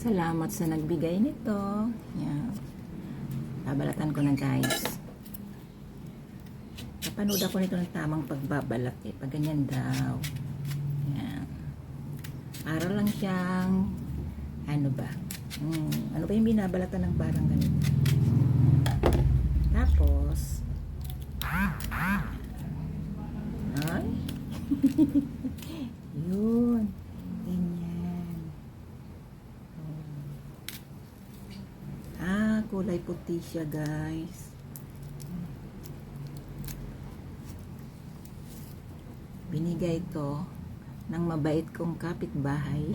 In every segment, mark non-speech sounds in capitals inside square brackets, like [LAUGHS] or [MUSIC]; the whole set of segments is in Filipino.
Salamat sa nagbigay nito. Yan. Babalatan ko na guys. Napanood ako nito ng tamang pagbabalat eh. Pag ganyan daw. Yan. Para lang siyang ano ba? Hmm, ano ba yung binabalatan ng parang ganito? Tapos ay [LAUGHS] yun ganyan Oh. ah kulay puti siya guys binigay to ng mabait kong kapitbahay [LAUGHS]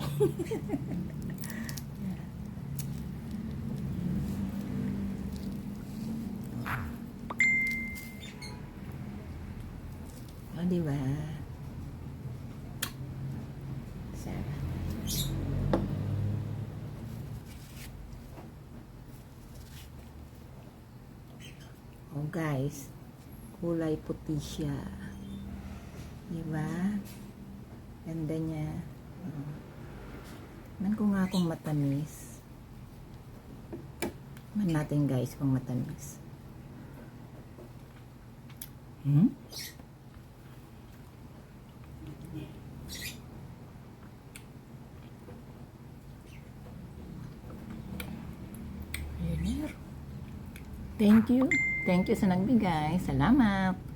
O, di ba? Sarap. Oh, guys. Kulay puti siya. Di ba? Ganda niya. Oh. Man ko nga kung matamis. Man natin guys kung matamis. Hmm? Thank you. Thank you sa nagbigay. Salamat.